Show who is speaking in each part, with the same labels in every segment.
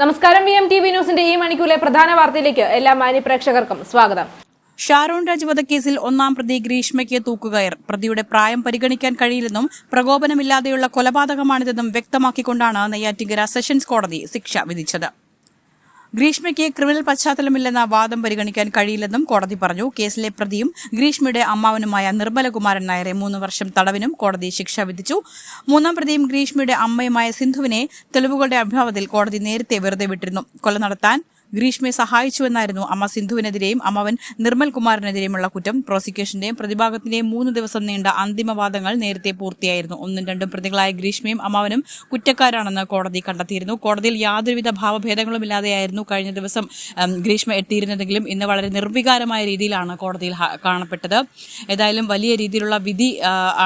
Speaker 1: നമസ്കാരം. V M T V ന്യൂസിന്റെ ഈ മണിക്കൂറിലെ പ്രധാന വാർത്തയിലേക്ക് എല്ലാ മാന്യ പ്രേക്ഷകർക്കും സ്വാഗതം.
Speaker 2: ഷാരോൺ രാജ് വധക്കേസിൽ ഒന്നാം പ്രതി ഗ്രീഷ്മയ്ക്ക് തൂക്കുകയർ. പ്രതിയുടെ പ്രായം പരിഗണിക്കാൻ കഴിയില്ലെന്നും പ്രകോപനമില്ലാതെയുള്ള കൊലപാതകമാണിതെന്നും വ്യക്തമാക്കിക്കൊണ്ടാണ് നെയ്യാറ്റിങ്കര സെഷൻസ് കോടതി ശിക്ഷ വിധിച്ചത്. ഗ്രീഷ്മയ്ക്ക് ക്രിമിനൽ പശ്ചാത്തലമില്ലെന്ന വാദം പരിഗണിക്കാൻ കഴിയില്ലെന്നും കോടതി പറഞ്ഞു. കേസിലെ പ്രതിയും ഗ്രീഷ്മയുടെ അമ്മാവനുമായ നിർമ്മലകുമാരൻ നായരെ മൂന്ന് വർഷം തടവിനും കോടതി ശിക്ഷ വിധിച്ചു. മൂന്നാം പ്രതിയും ഗ്രീഷ്മയുടെ അമ്മയുമായ സിന്ധുവിനെ തെളിവുകളുടെ അഭാവത്തിൽ കോടതി നേരത്തെ വെറുതെ വിട്ടിരുന്നു. കൊല നടത്താൻ ഗ്രീഷ്മയെ സഹായിച്ചുവെന്നായിരുന്നു അമ്മ സിന്ധുവിനെതിരെയും അമ്മവൻ നിർമ്മൽ കുമാറിനെതിരെയുമുള്ള കുറ്റം. പ്രോസിക്യൂഷന്റെയും പ്രതിഭാഗത്തിന്റെയും മൂന്ന് ദിവസം നീണ്ട അന്തിമവാദങ്ങൾ നേരത്തെ പൂർത്തിയായിരുന്നു. ഒന്നും രണ്ടും പ്രതികളായ ഗ്രീഷ്മയും അമ്മാവനും കുറ്റക്കാരാണെന്ന് കോടതി കണ്ടെത്തിയിരുന്നു. കോടതിയിൽ യാതൊരുവിധ ഭാവഭേദങ്ങളുമില്ലാതെയായിരുന്നു കഴിഞ്ഞ ദിവസം ഗ്രീഷ്മ എത്തിയിരുന്നതെങ്കിലും ഇന്ന് വളരെ നിർവികാരമായ രീതിയിലാണ് കോടതിയിൽ കാണപ്പെട്ടത്. ഏതായാലും വലിയ രീതിയിലുള്ള വിധി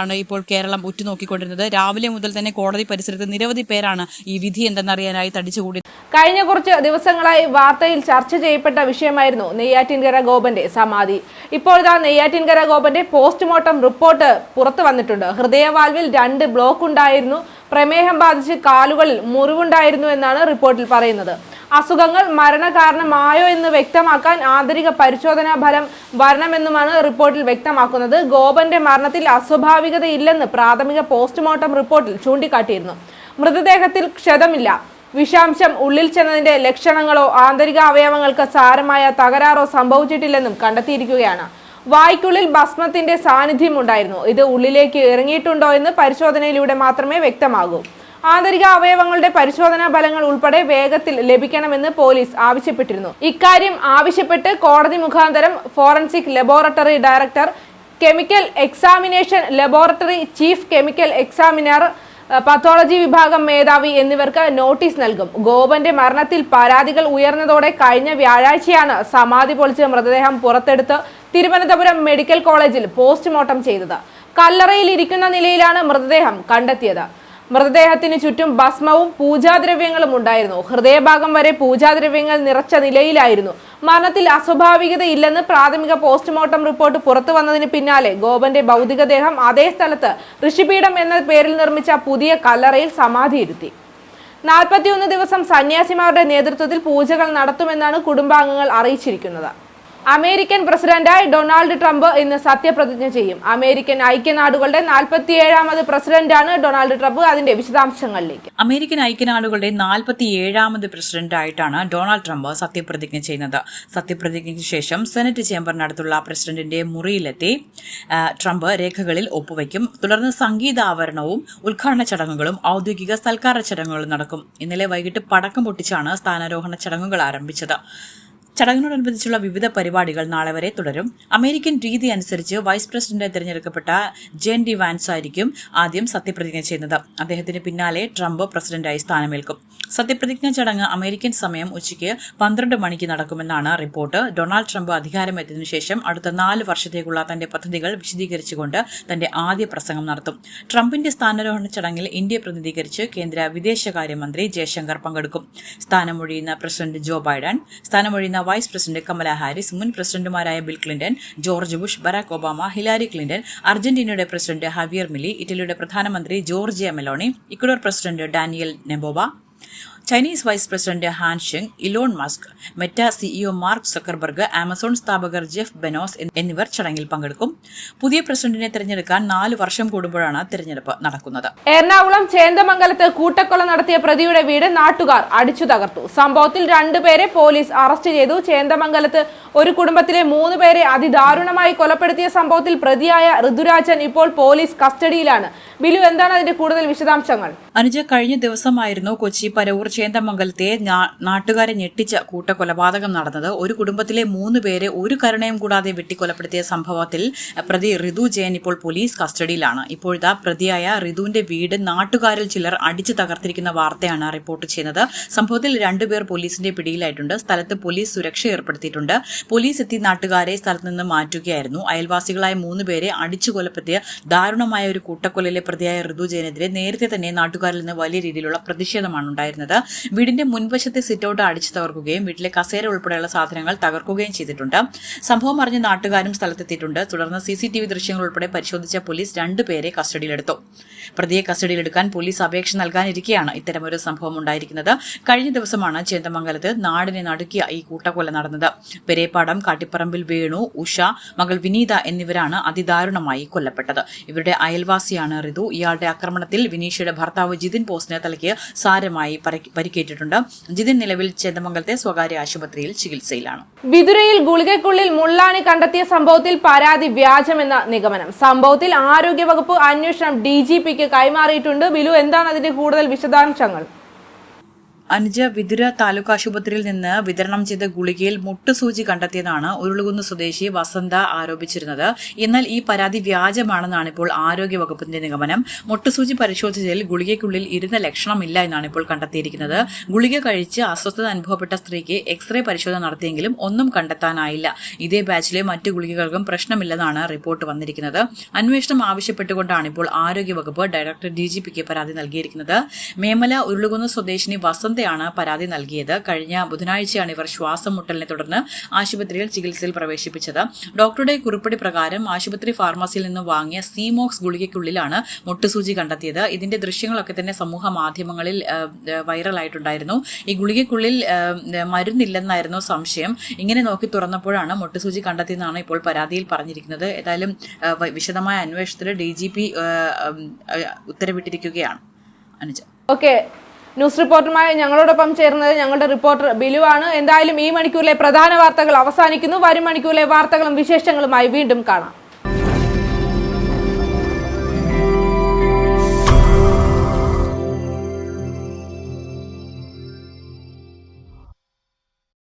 Speaker 2: ആണ് ഇപ്പോൾ കേരളം ഉറ്റുനോക്കിക്കൊണ്ടിരുന്നത്. രാവിലെ മുതൽ തന്നെ കോടതി പരിസരത്ത് നിരവധി പേരാണ് ഈ വിധി എന്തെന്നറിയാനായി തടിച്ചുകൂടി
Speaker 1: കഴിഞ്ഞ കുറച്ച് ദിവസങ്ങളായി വാർത്തയിൽ ചർച്ച ചെയ്യപ്പെട്ട വിഷയമായിരുന്നു നെയ്യാറ്റിൻകര ഗോപന്റെ സമാധി. ഇപ്പോൾ ഇതാ നെയ്യാറ്റിൻകര ഗോപന്റെ പോസ്റ്റ്മോർട്ടം റിപ്പോർട്ട് പുറത്തു വന്നിട്ടുണ്ട്. ഹൃദയവാൽവിൽ രണ്ട് ബ്ലോക്ക് ഉണ്ടായിരുന്നു. പ്രമേഹം ബാധിച്ച് കാലുകളിൽ മുറിവുണ്ടായിരുന്നു എന്നാണ് റിപ്പോർട്ടിൽ പറയുന്നത്. അസുഖങ്ങൾ മരണകാരണമായോ എന്ന് വ്യക്തമാക്കാൻ ആന്തരിക പരിശോധനാ ഫലം വരണമെന്നുമാണ് റിപ്പോർട്ടിൽ വ്യക്തമാക്കുന്നത്. ഗോപന്റെ മരണത്തിൽ അസ്വാഭാവികതയില്ലെന്ന് പ്രാഥമിക പോസ്റ്റ്മോർട്ടം റിപ്പോർട്ടിൽ ചൂണ്ടിക്കാട്ടിയിരുന്നു. മൃതദേഹത്തിൽ ക്ഷതമില്ല. വിഷാംശം ഉള്ളിൽ ചെന്നതിന്റെ ലക്ഷണങ്ങളോ ആന്തരിക അവയവങ്ങൾക്ക് സാരമായ തകരാറോ സംഭവിച്ചിട്ടില്ലെന്നും കണ്ടെത്തിയിരിക്കുകയാണ്. വായ്ക്കുള്ളിൽ ഭസ്മത്തിന്റെ സാന്നിധ്യം ഉണ്ടായിരുന്നു. ഇത് ഉള്ളിലേക്ക് ഇറങ്ങിയിട്ടുണ്ടോ എന്ന് പരിശോധനയിലൂടെ മാത്രമേ വ്യക്തമാകൂ. ആന്തരിക അവയവങ്ങളുടെ പരിശോധനാ ഫലങ്ങൾ ഉൾപ്പെടെ വേഗത്തിൽ ലഭിക്കണമെന്ന് പോലീസ് ആവശ്യപ്പെട്ടിരുന്നു. ഇക്കാര്യം ആവശ്യപ്പെട്ട് കോടതി മുഖാന്തരം forensic laboratory director chemical examination laboratory chief chemical examiner pathology വിഭാഗം മേധാവി എന്നിവർക്ക് നോട്ടീസ് നൽകും. ഗോപന്റെ മരണത്തിൽ പരാതികൾ ഉയർന്നതോടെ കഴിഞ്ഞ വ്യാഴാഴ്ചയാണ് സമാധി പൊളിച്ച് മൃതദേഹം പുറത്തെടുത്ത് തിരുവനന്തപുരം മെഡിക്കൽ കോളേജിൽ പോസ്റ്റ്മോർട്ടം ചെയ്തത്. കല്ലറയിൽ ഇരിക്കുന്ന നിലയിലാണ് മൃതദേഹം കണ്ടെത്തിയത്. മൃതദേഹത്തിന് ചുറ്റും ഭസ്മവും പൂജാദ്രവ്യങ്ങളും ഉണ്ടായിരുന്നു. ഹൃദയഭാഗം വരെ പൂജാദ്രവ്യങ്ങൾ നിറച്ച നിലയിലായിരുന്നു. മരണത്തിൽ അസ്വാഭാവികതയില്ലെന്ന് പ്രാഥമിക പോസ്റ്റ്മോർട്ടം റിപ്പോർട്ട് പുറത്തു വന്നതിന് പിന്നാലെ ഗോപന്റെ ഭൗതികദേഹം അതേ സ്ഥലത്ത് ഋഷിപീഠം എന്ന പേരിൽ നിർമ്മിച്ച പുതിയ കല്ലറയിൽ സമാധിയിരുത്തി. നാൽപ്പത്തിയൊന്ന് ദിവസം സന്യാസിമാരുടെ നേതൃത്വത്തിൽ പൂജകൾ നടത്തുമെന്നാണ് കുടുംബാംഗങ്ങൾ അറിയിച്ചിരിക്കുന്നത്. അമേരിക്കൻ പ്രസിഡന്റായി ഡൊണാൾഡ് ട്രംപ് ഇന്ന് സത്യപ്രതിജ്ഞ ചെയ്യും. അമേരിക്കൻ ഐക്യനാടുകളുടെ നാൽപ്പത്തിയേഴാമത് പ്രസിഡന്റാണ് ഡൊണാൾഡ് ട്രംപ്. അതിന്റെ വിശദാംശങ്ങളിലേക്ക്.
Speaker 2: അമേരിക്കൻ ഐക്യനാടുകളുടെ നാൽപ്പത്തി ഏഴാമത് പ്രസിഡന്റായിട്ടാണ് ഡൊണാൾഡ് ട്രംപ് സത്യപ്രതിജ്ഞ ചെയ്യുന്നത്. സത്യപ്രതിജ്ഞയ്ക്ക് ശേഷം സെനറ്റ് ചേംബറിനടുത്തുള്ള പ്രസിഡന്റിന്റെ മുറിയിലെത്തി ട്രംപ് രേഖകളിൽ ഒപ്പുവയ്ക്കും തുടർന്ന് സംഗീതാവരണവും ഉദ്ഘാടന ചടങ്ങുകളും ഔദ്യോഗിക സൽക്കാര ചടങ്ങുകളും നടക്കും. ഇന്നലെ വൈകിട്ട് പടക്കം പൊട്ടിച്ചാണ് സ്ഥാനാരോഹണ ചടങ്ങുകൾ ആരംഭിച്ചത്. ചടങ്ങിനോടനുബന്ധിച്ചുള്ള വിവിധ പരിപാടികൾ നാളെ വരെ തുടരും. അമേരിക്കൻ രീതി അനുസരിച്ച് വൈസ് പ്രസിഡന്റായി തിരഞ്ഞെടുക്കപ്പെട്ട ജെൻ ഡി വാൻസ് ആയിരിക്കും ആദ്യം സത്യപ്രതിജ്ഞ ചെയ്യുന്നത്. അദ്ദേഹത്തിന് പിന്നാലെ ട്രംപ് പ്രസിഡന്റായി സ്ഥാനമേൽക്കും. സത്യപ്രതിജ്ഞ ചടങ്ങ് അമേരിക്കൻ സമയം ഉച്ചയ്ക്ക് പന്ത്രണ്ട് മണിക്ക് നടക്കുമെന്നാണ് റിപ്പോർട്ട്. ഡൊണാൾഡ് ട്രംപ് അധികാരമേറ്റതിനു ശേഷം അടുത്ത നാല് വർഷത്തേക്കുള്ള തന്റെ പദ്ധതികൾ വിശദീകരിച്ചുകൊണ്ട് തന്റെ ആദ്യ പ്രസംഗം നടത്തും. ട്രംപിന്റെ സ്ഥാനാരോഹണ ചടങ്ങിൽ ഇന്ത്യ പ്രതിനിധീകരിച്ച് കേന്ദ്ര വിദേശകാര്യമന്ത്രി ജയശങ്കർ പങ്കെടുക്കും. സ്ഥാനമൊഴിയുന്ന പ്രസിഡന്റ് ജോ ബൈഡൻ സ്ഥാനമൊഴിയുന്ന വൈസ് പ്രസിഡന്റ് കമല ഹാരിസ് മുൻ പ്രസിഡന്റുമാരായ Bill Clinton George Bush Barack Obama Hillary Clinton അർജന്റീനയുടെ പ്രസിഡന്റ് ഹവിയർ മിലി ഇറ്റലിയുടെ പ്രധാനമന്ത്രി Giorgia Meloni Ecuador president Daniel Noboa. Chinese vice president Han Zheng Elon Musk Meta CEO Mark Zuckerberg Amazon സ്ഥാപകർ Jeff Bezos എന്നി- എന്നിവർ ചടങ്ങിൽ പങ്കെടുക്കും. പുതിയ പ്രസിഡന്റിനെ തിരഞ്ഞെടുക്കാൻ നാല് വർഷം കൂടുമ്പോഴാണ് തിരഞ്ഞെടുപ്പ് നടക്കുന്നത്.
Speaker 1: എറണാകുളം ചേന്ദമംഗലത്ത് കൂട്ടക്കൊല നടത്തിയ പ്രതിയുടെ വീട് നാട്ടുകാർ അടിച്ചു തകർത്തു. സംഭവത്തിൽ രണ്ടുപേരെ പോലീസ് അറസ്റ്റ് ചെയ്തു. ചേന്ദമംഗലത്ത് ഒരു കുടുംബത്തിലെ മൂന്ന് പേരെ അതിദാരുണമായി കൊലപ്പെടുത്തിയ സംഭവത്തിൽ പ്രതിയായ ഋതുരാജൻ ഇപ്പോൾ പോലീസ് കസ്റ്റഡിയിലാണ്. ബിലു എന്താണ് അതിന്റെ കൂടുതൽ വിശദാംശങ്ങൾ?
Speaker 2: അനുജ കഴിഞ്ഞ ദിവസമായിരുന്നു കൊച്ചി പരവൂർ ചേന്തമംഗലത്തെ നാട്ടുകാരെ ഞെട്ടിച്ച കൂട്ടക്കൊലപാതകം നടന്നത് ഒരു കുടുംബത്തിലെ മൂന്ന് പേരെ ഒരു കരുണയും കൂടാതെ വെട്ടിക്കൊലപ്പെടുത്തിയ സംഭവത്തിൽ പ്രതി ഋതു ജയൻ ഇപ്പോൾ പോലീസ് കസ്റ്റഡിയിലാണ്. ഇപ്പോഴത്തെ പ്രതിയായ ഋതുവിന്റെ വീട് നാട്ടുകാരിൽ ചിലർ അടിച്ചു തകർത്തിരിക്കുന്ന വാർത്തയാണ് റിപ്പോർട്ട് ചെയ്യുന്നത്. സംഭവത്തിൽ രണ്ടുപേർ പോലീസിന്റെ പിടിയിലായിട്ടുണ്ട്. സ്ഥലത്ത് പോലീസ് സുരക്ഷ ഏർപ്പെടുത്തിയിട്ടുണ്ട്. പോലീസ് എത്തി നാട്ടുകാരെ സ്ഥലത്ത് നിന്ന് മാറ്റുകയായിരുന്നു. അയൽവാസികളായ മൂന്ന് പേരെ അടിച്ചു കൊലപ്പെടുത്തിയ ദാരുണമായ ഒരു കൂട്ടക്കൊലയിലെ പ്രതിയായ ഋതു ജയനെതിരെ നേരത്തെ തന്നെ നാട്ടുകാരിൽ നിന്ന് വലിയ രീതിയിലുള്ള പ്രതിഷേധമാണ് ഉണ്ടായിരുന്നത്. വീടിന്റെ മുൻവശത്തെ സിറ്റൌട്ട് അടിച്ചു തകർക്കുകയും വീട്ടിലെ കസേര ഉൾപ്പെടെയുള്ള സാധനങ്ങൾ തകർക്കുകയും ചെയ്തിട്ടുണ്ട്. സംഭവം അറിഞ്ഞ നാട്ടുകാരും സ്ഥലത്തെത്തിയിട്ടുണ്ട്. തുടർന്ന് സി സി ടി വി ദൃശ്യങ്ങൾ ഉൾപ്പെടെ പരിശോധിച്ച പോലീസ് രണ്ടുപേരെ കസ്റ്റഡിയിലെടുത്തു. പ്രതിയെ കസ്റ്റഡിയിലെടുക്കാൻ പോലീസ് അപേക്ഷ നൽകാനിരിക്കെയാണ് ഇത്തരമൊരു സംഭവം ഉണ്ടായിരിക്കുന്നത്. കഴിഞ്ഞ ദിവസമാണ് ചേന്തമംഗലത്ത് നാടിനെ നടുക്കിയ ഈ കൂട്ടക്കൊല നടന്നത്. പെരേപ്പാടം കാട്ടിപ്പറമ്പിൽ വേണു ഉഷ മകൾ വിനീത എന്നിവരാണ് അതിദാരുണമായി കൊല്ലപ്പെട്ടത്. ഇവരുടെ അയൽവാസിയാണ് റിതു. ഇയാളുടെ ആക്രമണത്തിൽ വിനീഷയുടെ ഭർത്താവ് ജിതിൻ പോസ്റ്റിന് തലയ്ക്ക് സാരമായി പരിക്കേറ്റിട്ടുണ്ട്. ജിതിൻ നിലവിൽ ചേന്ദമംഗലത്തെ സ്വകാര്യ ആശുപത്രിയിൽ ചികിത്സയിലാണ്.
Speaker 1: വിതുരയിൽ ഗുളികയ്ക്കുള്ളിൽ മുള്ളാണി കണ്ടെത്തിയ സംഭവത്തിൽ പരാതി വ്യാജമെന്ന നിഗമനം. സംഭവത്തിൽ ആരോഗ്യവകുപ്പ് അന്വേഷണം ഡി ജി പിക്ക് കൈമാറിയിട്ടുണ്ട്. ബിലു എന്താണ് അതിന്റെ കൂടുതൽ വിശദാംശങ്ങൾ?
Speaker 2: അനുജ വിതുര താലൂക്ക് ആശുപത്രിയിൽ നിന്ന് വിതരണം ചെയ്ത ഗുളികയിൽ മുട്ടുസൂചി കണ്ടെത്തിയതാണ് ഉരുളുകുന്ന് സ്വദേശി വസന്ത ആരോപിച്ചിരുന്നത്. എന്നാൽ ഈ പരാതി വ്യാജമാണെന്നാണ് ഇപ്പോൾ ആരോഗ്യവകുപ്പിന്റെ നിഗമനം. മുട്ടുസൂചി പരിശോധിച്ചതിൽ ഗുളികയ്ക്കുള്ളിൽ ഇരുന്ന ലക്ഷണമില്ല എന്നാണ് ഇപ്പോൾ കണ്ടെത്തിയിരിക്കുന്നത്. ഗുളിക കഴിച്ച് അസ്വസ്ഥത അനുഭവപ്പെട്ട സ്ത്രീക്ക് എക്സ്റേ പരിശോധന നടത്തിയെങ്കിലും ഒന്നും കണ്ടെത്താനായില്ല. ഇതേ ബാച്ചിലെ മറ്റു ഗുളികകൾക്കും പ്രശ്നമില്ലെന്നാണ് റിപ്പോർട്ട് വന്നിരിക്കുന്നത്. അന്വേഷണം ആവശ്യപ്പെട്ടുകൊണ്ടാണ് ഇപ്പോൾ ആരോഗ്യവകുപ്പ് ഡയറക്ടർ ഡി ജി പിക്ക് പരാതി നൽകിയിരിക്കുന്നത്. മേമല ഉരുളുകുന്ന് സ്വദേശിനി വസന്തയാണ് പരാതി നൽകിയത്. കഴിഞ്ഞ ബുധനാഴ്ചയാണ് ഇവർ ശ്വാസം മുട്ടലിനെ തുടർന്ന് ആശുപത്രിയിൽ ചികിത്സയിൽ പ്രവേശിപ്പിച്ചത്. ഡോക്ടറുടെ കുറിപ്പടി പ്രകാരം ആശുപത്രി ഫാർമസിയിൽ നിന്ന് വാങ്ങിയ സീമോക്സ് ഗുളികയ്ക്കുള്ളിലാണ് മുട്ടുസൂചി കണ്ടെത്തിയത്. ഇതിന്റെ ദൃശ്യങ്ങളൊക്കെ തന്നെ സമൂഹ മാധ്യമങ്ങളിൽ വൈറലായിട്ടുണ്ടായിരുന്നു. ഈ ഗുളികയ്ക്കുള്ളിൽ മരുന്നില്ലെന്നായിരുന്നു സംശയം. ഇങ്ങനെ നോക്കി തുറന്നപ്പോഴാണ് മുട്ടുസൂചി കണ്ടെത്തിയെന്നാണ് ഇപ്പോൾ പരാതിയിൽ പറഞ്ഞിരിക്കുന്നത്. ഏതായാലും വിശദമായ അന്വേഷണത്തിൽ ഡി ജി പി ഉത്തരവിട്ടിരിക്കുകയാണ്. അനുജ.
Speaker 1: ഓക്കെ. ന്യൂസ് റിപ്പോർട്ടറുമായി ഞങ്ങളോടൊപ്പം ചേർന്നത് ഞങ്ങളുടെ റിപ്പോർട്ടർ ബിലു ആണ് എന്തായാലും ഈ മണിക്കൂറിലെ പ്രധാന വാർത്തകൾ അവസാനിക്കുന്നു. വരും മണിക്കൂറിലെ വാർത്തകളും വിശേഷങ്ങളുമായി വീണ്ടും കാണാം.